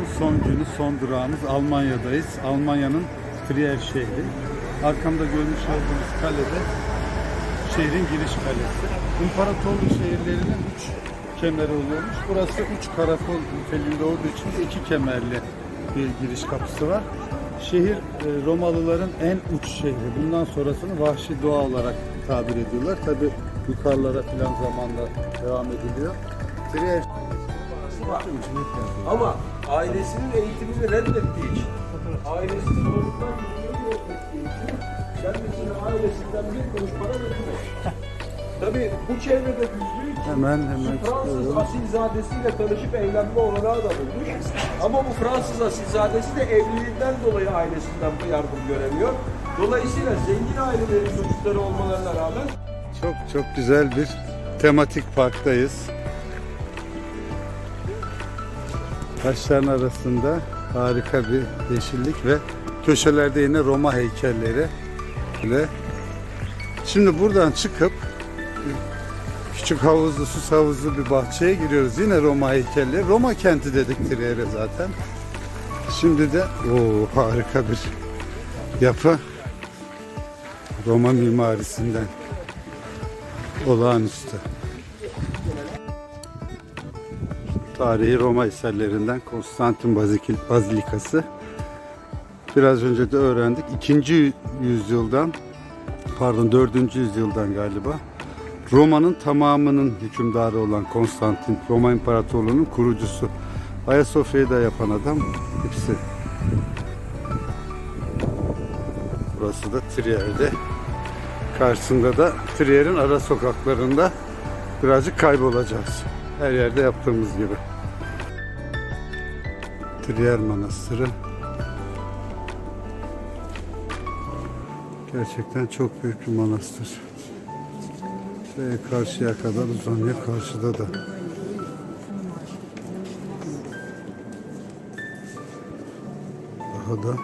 turumuzun son günü, son durağımız Almanya'dayız. Almanya'nın Trier şehri. Arkamda görmüş olduğunuz kalede şehrin giriş kalesi. İmparatorluk şehirlerinin üç kemeri oluyormuş. Burası üç karakol niteliğinde olduğu için iki kemerli bir giriş kapısı var. Şehir e, Romalıların en uç şehri. Bundan sonrasını vahşi doğa olarak tabir ediyorlar. Tabi yukarılara filan zamanla devam ediliyor. Trier Ama ailesinin eğitimini reddettiği için, ailesinin çocuklar yüzünü reddettiği için kendisine ailesinden bir kuruş para götürmüyor. Tabii bu çevrede büyüdüğü için Hemen, hemen Fransız asilzadesiyle tanışıp evlenme olanağı da bulmuş. Ama bu Fransız asilzadesi de evliliğinden dolayı ailesinden bu yardım göremiyor. Dolayısıyla zengin ailelerin çocukları olmalarına rağmen Çok çok güzel bir tematik parktayız. Taşların arasında harika bir yeşillik ve köşelerde yine Roma heykelleri. Ve şimdi buradan çıkıp küçük havuzlu, süs havuzlu bir bahçeye giriyoruz. Yine Roma heykelleri. Roma kenti dedik Trier'e zaten. Şimdi de o harika bir yapı. Roma mimarisinden olağanüstü. Tarihi Roma eserlerinden Konstantin Bazilikası. Biraz önce de öğrendik. 2. yüzyıldan pardon 4. yüzyıldan galiba Roma'nın tamamının hükümdarı olan Konstantin, Roma İmparatorluğu'nun kurucusu. Ayasofya'yı da yapan adam hepsi. Burası da Trier'de. Karşısında da Trier'in ara sokaklarında birazcık kaybolacağız. Her yerde yaptığımız gibi. Trier Manastırı. Gerçekten çok büyük bir manastır. Şöyle karşıya kadar uzanıyor. Karşıda da. Daha da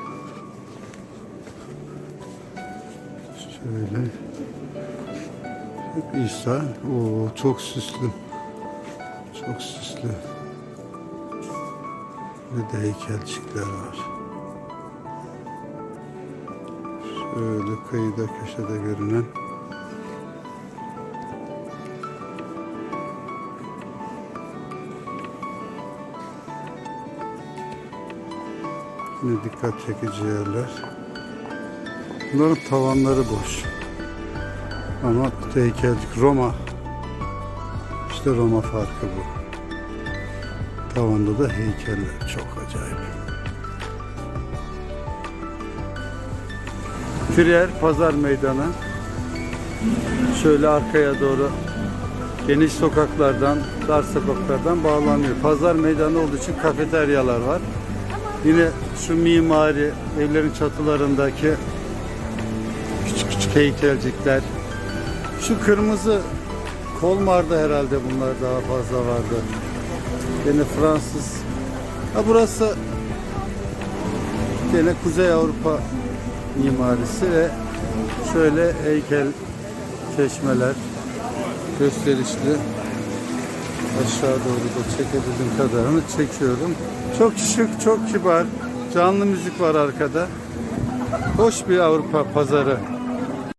şöyle İsa. Oo, çok süslü. Çok süslü. Ve de heykelcikler var. Şöyle kıyıda köşede görünen Yine dikkat çekici yerler. Bunların tavanları boş. Ama heykelcik Roma. İşte Roma farkı bu. Tavanda da heykeller. Çok acayip. Trier Pazar Meydanı. Şöyle arkaya doğru geniş sokaklardan, dar sokaklardan bağlanıyor. Pazar meydanı olduğu için kafeteryalar var. Yine şu mimari evlerin çatılarındaki küçük küçük heykelcikler. Şu kırmızı Kolmar'da herhalde bunlar daha fazla vardı. Yine Fransız. Ha burası yine Kuzey Avrupa mimarisi ve şöyle heykel çeşmeler gösterişli aşağı doğru da çekebildiğim kadarını çekiyorum. Çok şık, çok kibar. Canlı müzik var arkada. Hoş bir Avrupa pazarı.